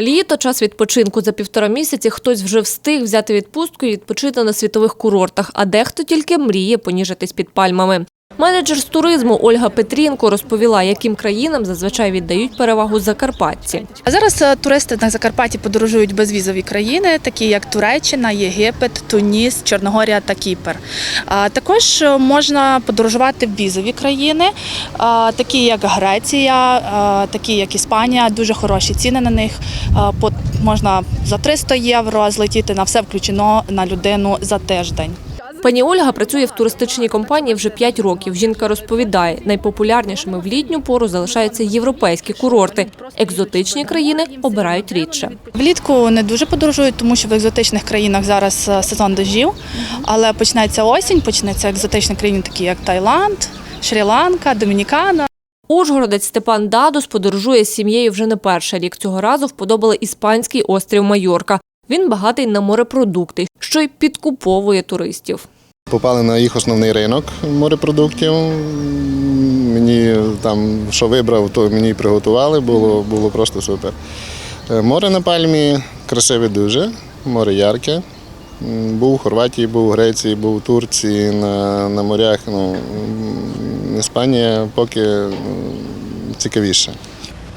Літо час відпочинку за півтора місяці. Хтось вже встиг взяти відпустку і відпочити на світових курортах, а дехто тільки мріє поніжитись під пальмами. Менеджер з туризму Ольга Петрінко розповіла, яким країнам зазвичай віддають перевагу закарпатці. А зараз е, туристи на Закарпатті подорожують безвізові країни, такі як Туреччина, Єгипет, Туніс, Чорногорія та Кіпр. А Також е, можна подорожувати в візові країни, такі як Греція, такі як Іспанія. Дуже хороші ціни на них. Можна за 300 євро злетіти на все включено на людину за тиждень. Пані Ольга працює в туристичній компанії вже 5 років. Жінка розповідає, найпопулярнішими в літню пору залишаються європейські курорти. Екзотичні країни обирають рідше. Влітку не дуже подорожують, тому що в екзотичних країнах зараз е, сезон дождів, але почнеться осінь, почнеться екзотичні країни, такі як Таїланд, Шрі-Ланка, Домінікана. Ужгородець Степан Дадус подорожує з сім'єю вже не перший рік. Цього разу вподобали іспанський острів Майорка. Він багатий на морепродукти, що й підкуповує туристів. Попали на їх основний ринок морепродуктів. Мені там, що вибрав, то мені приготували, було, було просто супер. Е, Море на пальмі красиве дуже, море ярке. Був у Хорватії, був у Греції, був у Турції, на, на морях. Ну, Іспанія поки цікавіше.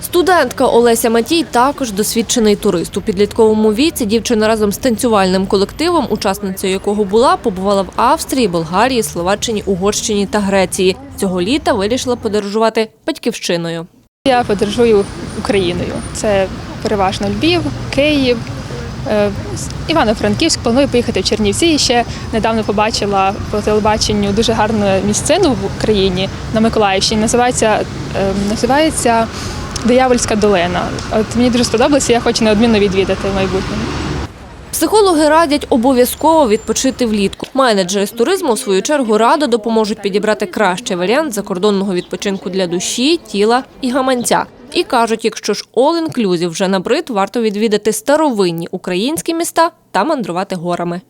Студентка Олеся Матій також досвідчений турист. У підлітковому віці дівчина разом з танцювальним колективом, учасницею якого була, побувала в Австрії, Болгарії, Словаччині, Угорщині та Греції. Цього літа вирішила подорожувати батьківщиною. Я подорожую Україною. Це переважно Львів, Київ, е, Івано-Франківськ. Планую поїхати в Чернівці. І ще недавно побачила по телебаченню дуже гарну місцину в Україні на Миколаївщині. Називається, е, називається Диявольська долина. От мені дуже сподобалося, я хочу неодмінно відвідати в майбутньому. Психологи радять обов'язково відпочити влітку. Менеджери з туризму, в свою чергу, радо допоможуть підібрати кращий варіант закордонного відпочинку для душі, тіла і гаманця. І кажуть, якщо ж all-inclusive вже набрид, варто відвідати старовинні українські міста та мандрувати горами.